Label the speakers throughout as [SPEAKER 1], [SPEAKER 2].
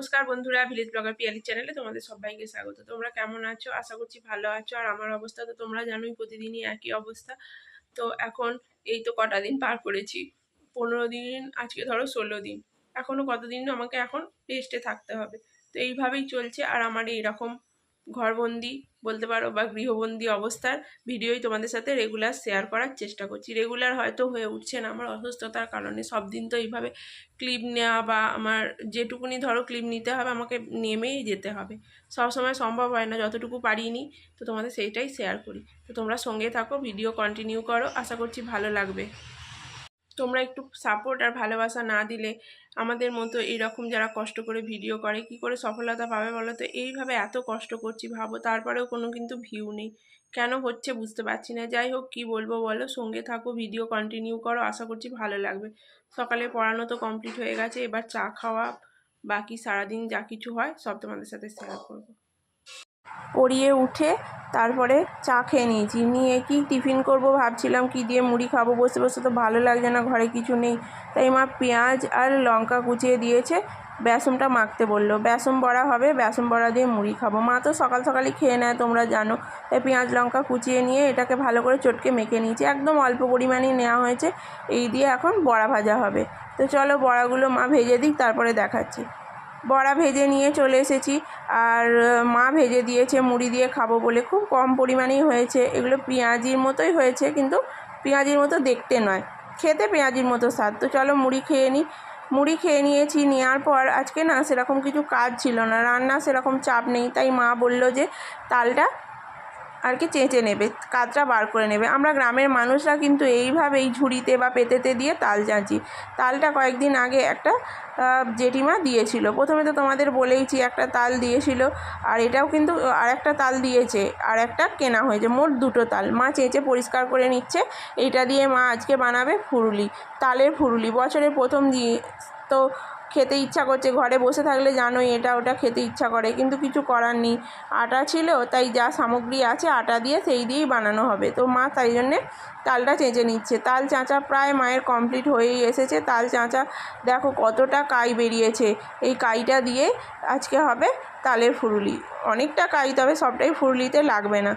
[SPEAKER 1] নমস্কার বন্ধুরা village blogger Piyali চ্যানেলে তোমাদের সবাইকে স্বাগত। তোমরা কেমন আছো? আশা করছি ভালো আছো। আর আমার অবস্থা তো তোমরা জানোই, প্রতিদিনই একই অবস্থা। তো এখন এই তো কটা দিন পার করেছি। পনেরো দিন, আজকে ধরো ষোলো দিন। এখনও কতদিন আমাকে এখন রেস্টে থাকতে হবে। তো এইভাবেই চলছে। আর আমার এইরকম ঘরবন্দি বলতে পারো বা গৃহবন্দি অবস্থার ভিডিওই তোমাদের সাথে রেগুলার শেয়ার করার চেষ্টা করছি। রেগুলার হয়তো হয়ে উঠছে না আমার অসুস্থতার কারণে। সব দিন তো এইভাবে ক্লিপ নেওয়া বা আমার যেটুকুনি ধরো ক্লিপ নিতে হবে আমাকে নেমেই যেতে হবে। সবসময় সম্ভব হয় না, যতটুকু পারিনি তো তোমাদের সেইটাই শেয়ার করি। তো তোমরা সঙ্গে থাকো ভিডিও কন্টিনিউ করো। আশা করছি ভালো লাগবে। তোমরা একটু সাপোর্ট আর ভালোবাসা না দিলে আমাদের মতো এরকম যারা কষ্ট করে ভিডিও করে, কি করে সফলতা পাবে বলো তো? এইভাবে এত কষ্ট করছি, ভাবো তারপরেও কোনো কিন্তু ভিউ নেই। কেন হচ্ছে বুঝতে পারছি না। যাই হোক, কি বলব বলো? সঙ্গে থাকো ভিডিও কন্টিনিউ করো, আশা করছি ভালো লাগবে। সকালে পড়ানো তো কমপ্লিট হয়ে গেছে, এবার চা খাওয়া, বাকি সারাদিন যা কিছু হয়, সব তোমাদের সাথে শেয়ার করব। পড়িয়ে উঠে তারপরে চা খেয়ে নিয়েছি। নিয়ে কি টিফিন করব ভাবছিলাম, কি দিয়ে মুড়ি খাব, বসে বসে তো ভালো লাগছে না, ঘরে কিছু নেই। তাই মা পেঁয়াজ আর লঙ্কা কুচিয়ে দিয়েছে, বেসনটা মাখতে বলল। বেসন বড়া হবে, বেসন বড়া দিয়ে মুড়ি খাব। মা তো সকাল সকালই খেয়ে নেয়, তোমরা জানো। তাই পেঁয়াজ, লঙ্কা কুচিয়ে নিয়ে এটাকে ভালো করে চটকে মেখে নিয়েছি। একদম অল্প পরিমাণেই নেওয়া হয়েছে, এই দিয়ে এখন বড়া ভাজা হবে। তো চলো বড়াগুলো মা ভেজে দিক, তারপরে দেখাচ্ছি। বড়া ভেজে নিয়ে চলে এসেছি। আর মা ভেজে দিয়েছে, মুড়ি দিয়ে খাব বলে। খুব কম পরিমাণেই হয়েছে। এগুলো পেঁয়াজির মতোই হয়েছে, কিন্তু পেঁয়াজির মতো দেখতে নয়। খেতে পেঁয়াজির মতো স্বাদ। তো চলো মুড়ি খেয়ে নিই। মুড়ি খেয়ে নিয়েছি নেওয়ার পর আজকে না সেরকম কিছু কাজ ছিল না। রান্না সেরকম চাপ নেই। তাই মা বলল যে, তালটা আর কি চেঁচে নেবে কাতটা বার করে নেবে। আমরা গ্রামের মানুষরা কিন্তু এইভাবেই ঝুড়িতে বা পেতেতে দিয়ে তাল চাঁচি। তালটা কয়েকদিন আগে একটা জেঠিমা দিয়েছিল। প্রথমে তো তোমাদের বলেইছি একটা তাল দিয়েছিল, আর এটাও কিন্তু আর একটা তাল দিয়েছে, আর একটা কেনা হয়েছে, মোট দুটো তাল। মা চেঁচে পরিষ্কার করে নিচ্ছে, এইটা দিয়ে মা আজকে বানাবে ফুরুলি, তালের ফুরুলি। বছরের প্রথম দিয়ে তো খেতে ইচ্ছা করছে। ঘরে বসে থাকলে জানোই এটা ওটা খেতে ইচ্ছা করে, কিন্তু কিছু করার নেই। আটা ছিল, তাই যা সামগ্রী আছে আটা দিয়ে সেই দিয়েই বানানো হবে। তো মা তাই জন্যে তালটা চেঁচে নিচ্ছে। তাল চাঁচা প্রায় মায়ের কমপ্লিট হয়েই এসেছে। তাল চাঁচা দেখো কতটা কাই বেরিয়েছে। এই কাইটা দিয়ে আজকে হবে তালের ফুরুলি। অনেকটা কাই, তবে সবটাই ফুরুলিতে লাগবে না।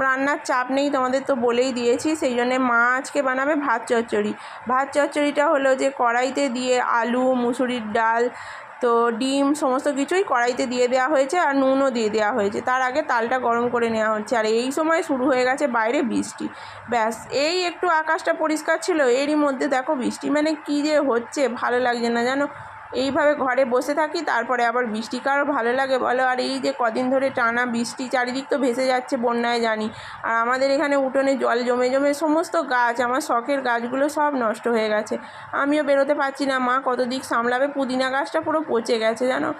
[SPEAKER 1] রান্নার চাপ নেই, তোমাদের তো বলেই দিয়েছি, সেই জন্যে মা আজকে বানাবে ভাত চচ্চড়ি। ভাত চচ্চড়িটা হলো যে কড়াইতে দিয়ে আলু, মুসুরির ডাল, তো ডিম, সমস্ত কিছুই কড়াইতে দিয়ে দেওয়া হয়েছে আর নুনও দিয়ে দেওয়া হয়েছে। তার আগে তালটা গরম করে নেওয়া হচ্ছে আর এই সময় শুরু হয়ে গেছে বাইরে বৃষ্টি। ব্যাস, এই একটু আকাশটা পরিষ্কার ছিল, এরই মধ্যে দেখো বৃষ্টি। মানে কী যে হচ্ছে, ভালো লাগছে না, জানো? এইভাবে ঘরে বসে থাকি, তারপরে আবার বৃষ্টি কারও ভালো লাগে বলো। আর এই যে কদিন ধরে টানা বৃষ্টি চারিদিক তো ভেসে যাচ্ছে বন্যায় জানি। আর আমাদের এখানে উঠোনে জল জমে জমে সমস্ত গাছ, আমার শখের গাছগুলো সব নষ্ট হয়ে গেছে। আমিও বেরোতে পারছি না, মা কত দিক সামলাবে, পুদিনা গাছটা পুরো পচে গেছে জানো।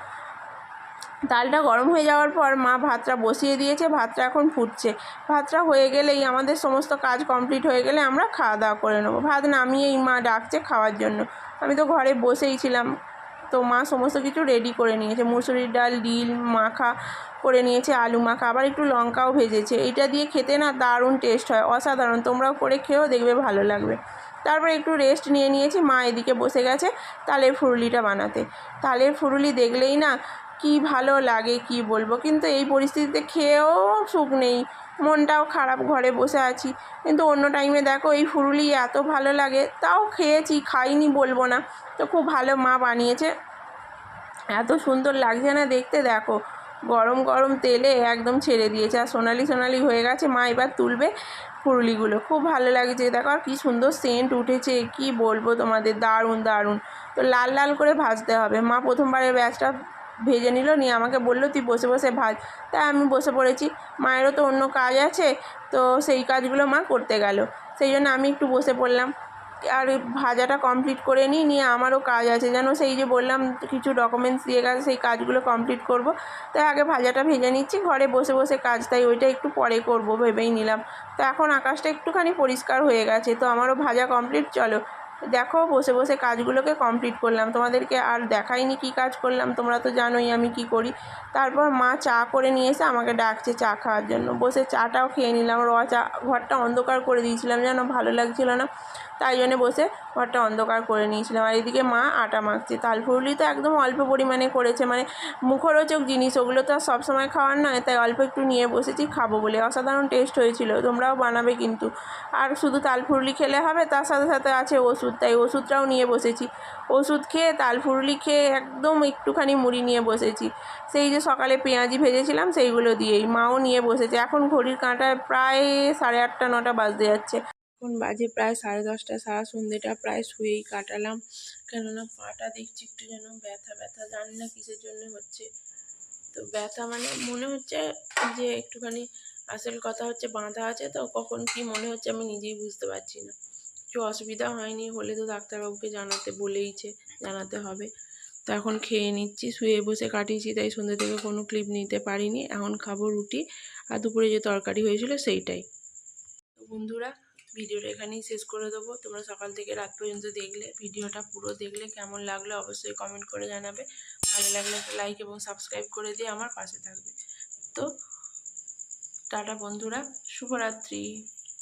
[SPEAKER 1] ডালটা গরম হয়ে যাওয়ার পর মা ভাতটা বসিয়ে দিয়েছে, ভাতটা এখন ফুটছে। ভাতটা হয়ে গেলেই আমাদের সমস্ত কাজ কমপ্লিট হয়ে গেলে আমরা খাওয়া দাওয়া করে নেব। ভাত নামিয়েই মা ডাকছে খাওয়ার জন্য। আমি তো ঘরে বসেই ছিলাম। তো মা সমস্ত কিছু রেডি করে নিয়েছে। মুসুরির ডাল, ডিল, মাখা করে নিয়েছে, আলু মাখা, আবার একটু লঙ্কাও ভেজেছে। এটা দিয়ে খেতে না দারুণ টেস্ট হয়, অসাধারণ। তোমরাও করে খেয়েও দেখবে ভালো লাগবে। তারপর একটু রেস্ট নিয়ে নিয়েছি, মা এদিকে বসে গেছে তালের ফুরুলিটা বানাতে। তালের ফুরুলি দেখলেই না কি ভালো লাগে, কি বলব? কিন্তু এই পরিস্থিতিতে খেয়েও সুখ নেই। মনটাও খারাপ, ঘরে বসে আছি। কিন্তু অন্য টাইমে দেখো, এই ফুরুলি এত ভালো লাগে, তাও খেয়েছি, খাইনি বলব না। তো খুব ভালো মা বানিয়েছে। এত সুন্দর লাগছে না দেখতে, দেখো। গরম গরম তেলে একদম ছেড়ে দিয়েছে। আর সোনালি সোনালি হয়ে গেছে, মা এবার তুলবে ফুরুলিগুলো। খুব ভালো লাগছে, দেখো। আর কী সুন্দর সেন্ট উঠেছে, কি বলব তোমাদের? দারুণ দারুণ। তো লাল লাল করে ভাজতে হবে। মা প্রথমবারের ব্যাচটা ভেজে নিল, নিয়ে আমাকে বলল, তুই বসে বসে ভাজ। তাই আমি বসে পড়েছি। মায়েরও তো অন্য কাজ আছে, তো সেই কাজগুলো মা করতে গেল। সেই জন্য আমি একটু বসে পড়লাম। আর ভাজাটা কমপ্লিট করে নিই, নিয়ে আমারও কাজ আছে। যেন সেই যে বললাম, কিছু ডকুমেন্টস দিয়ে গেছে, সেই কাজগুলো কমপ্লিট করব। তাই আগে ভাজাটা ভেজে নিচ্ছি, ঘরে বসে বসে কাজ, তাই ওইটা একটু পরে করব ভেবেই নিলাম। তো এখন আকাশটা একটুখানি পরিষ্কার হয়ে গেছে, তো আমারও ভাজা কমপ্লিট চলো। দেখো, বসে বসে কাজগুলোকে কমপ্লিট করলাম। তোমাদেরকে আর দেখাইনি কি কাজ করলাম, তোমরা তো জানোই আমি কি করি। তারপর মা চা করে নিয়ে এসে আমাকে ডাকছে চা খাওয়ার জন্য। বসে চাটাও খেয়ে নিলাম। র চা ঘরটা অন্ধকার করে দিয়েছিলাম যেন ভালো লাগছিল না। তাই জন্যে বসে ঘরটা অন্ধকার করে নিয়েছিলাম। আর এদিকে মা আটা মাখছে। তাল ফুরুলি তো একদম অল্প পরিমাণে করেছে। মানে মুখরোচক জিনিস, ওগুলো তো আর সবসময় খাওয়ার নয়। তাই অল্প একটু নিয়ে বসেছি, খাব বলে। অসাধারণ টেস্ট হয়েছিল। তোমরাও বানাবে কিন্তু। আর শুধু তাল ফুরুলি খেলে হবে, তার সাথে সাথে আছে ওষুধ। তাই ওষুধটাও নিয়ে বসেছি। ওষুধ খেয়ে, তাল ফুরুলি খেয়ে একদম একটুখানি মুড়ি নিয়ে বসেছি। সেই যে সকালে পেঁয়াজি ভেজেছিলাম, সেইগুলো দিয়েই মাও নিয়ে বসেছে। এখন ঘড়ির কাঁটায় প্রায় সাড়ে আটটা, নটা বাজতে যাচ্ছে। এখন বাজে প্রায় সাড়ে দশটা, সারা সন্ধ্যেটা প্রায় শুয়েই কাটালাম। কেননা পাটা দেখছি একটু যেন ব্যথা ব্যথা, জানি না কিসের জন্য হচ্ছে। তো ব্যথা মানে মনে হচ্ছে যে একটুখানি আসল কথা হচ্ছে বাঁধা আছে, তো কখন কি মনে হচ্ছে আমি নিজেই বুঝতে পারছি না। কিছু অসুবিধা হয়নি, হলে তো ডাক্তারবাবুকে জানাতে বলেইছে, জানাতে হবে। তো এখন খেয়ে নিচ্ছি, শুয়ে বসে কাটিয়েছি, তাই সন্ধ্যে থেকে কোনো ক্লিপ নিতে পারিনি। এখন খাব রুটি, আর দুপুরে যে তরকারি হয়েছিল সেইটাই। বন্ধুরা, ভিডিওটা এখানেই শেষ করে দেবো। তোমরা সকাল থেকে রাত পর্যন্ত দেখলে, ভিডিওটা পুরো দেখলে কেমন লাগল অবশ্যই কমেন্ট করে জানাবে। ভালো লাগলে লাইক এবং সাবস্ক্রাইব করে দিয়ে আমার পাশে থাকবে। তো টাটা বন্ধুরা, শুভরাত্রি।